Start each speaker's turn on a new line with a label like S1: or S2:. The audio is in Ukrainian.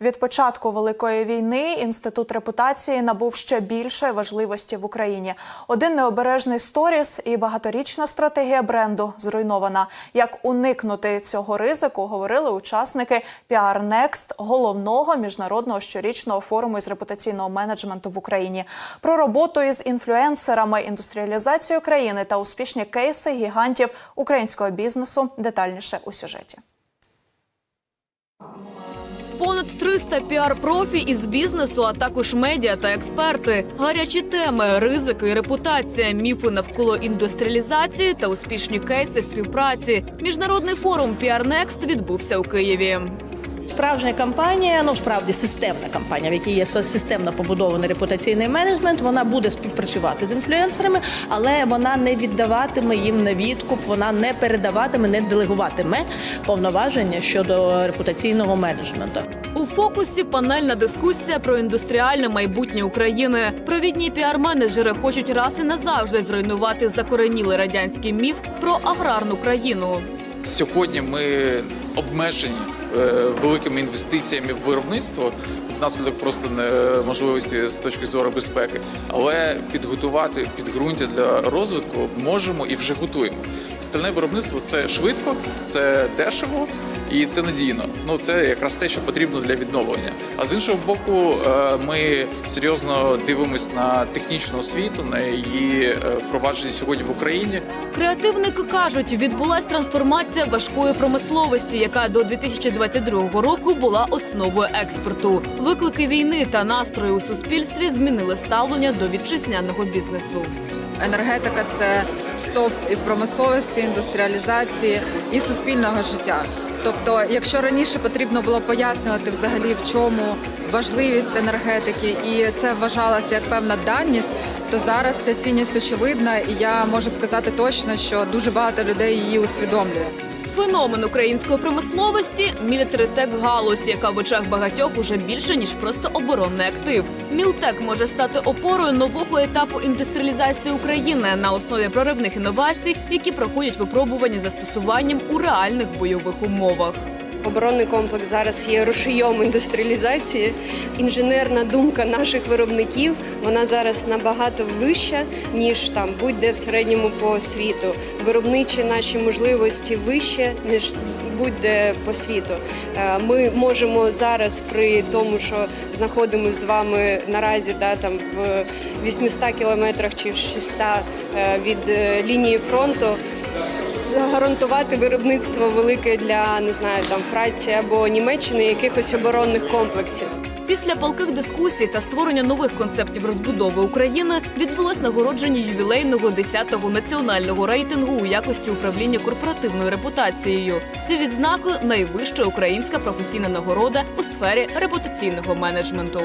S1: Від початку великої війни інститут репутації набув ще більшої важливості в Україні. Один необережний сторіс і багаторічна стратегія бренду зруйнована. Як уникнути цього ризику, говорили учасники PR Next, головного міжнародного щорічного форуму із репутаційного менеджменту в Україні. Про роботу із інфлюенсерами, індустріалізацію країни та успішні кейси гігантів українського бізнесу. Детальніше у сюжеті.
S2: Понад 300 піар-профі із бізнесу, а також медіа та експерти. Гарячі теми, ризики, репутація, міфи навколо індустріалізації та успішні кейси співпраці. Міжнародний форум Next відбувся у Києві.
S3: Справжня кампанія, ну справді системна кампанія, в якій є системно побудований репутаційний менеджмент. Вона буде співпрацювати з інфлюенсерами, але вона не віддаватиме їм на відкуп, вона не передаватиме, не делегуватиме повноваження щодо репутаційного менеджменту.
S2: У фокусі панельна дискусія про індустріальне майбутнє України. Провідні піар-менеджери хочуть раз і назавжди зруйнувати закоренілий радянський міф про аграрну країну.
S4: Сьогодні ми обмежені великими інвестиціями в виробництво внаслідок просто неможливості з точки зору безпеки, але підготувати підґрунтя для розвитку можемо і вже готуємо. Стальне виробництво це швидко, це дешево і це надійно. Ну це якраз те, що потрібно для відновлення. А з іншого боку, е, ми серйозно дивимося на технічну освіту, на її е, впровадження сьогодні в Україні.
S2: Креативники кажуть, відбулась трансформація важкої промисловості, яка до 2022 року була основою експорту. Виклики війни та настрої у суспільстві змінили ставлення до вітчизняного бізнесу.
S5: Енергетика це стовп і промисловості, індустріалізації і суспільного життя. Тобто, якщо раніше потрібно було пояснювати взагалі в чому важливість енергетики, і це вважалося як певна даність, то зараз ця цінність очевидна, і я можу сказати точно, що дуже багато людей її усвідомлює.
S2: Феномен української промисловості мілітаритек галузь, яка в очах багатьох уже більше ніж просто оборонний актив. Мілтек може стати опорою нового етапу індустріалізації України на основі проривних інновацій, які проходять випробування застосуванням у реальних бойових умовах.
S6: Оборонний комплекс зараз є рушієм індустріалізації. Інженерна думка наших виробників вона зараз набагато вища ніж там будь-де в середньому по світу. Виробничі наші можливості вище ніж будь-де по світу. Е, Ми можемо зараз при тому, що знаходимося з вами наразі, да там в 800 кілометрах чи в 600 е, від е, лінії фронту. Гарантувати виробництво велике для не знаю там Франції або Німеччини якихось оборонних комплексів.
S2: Після палких дискусій та створення нових концептів розбудови України відбулось нагородження ювілейного 10-го національного рейтингу у якості управління корпоративною репутацією. Ці відзнаки найвища українська професійна нагорода у сфері репутаційного менеджменту.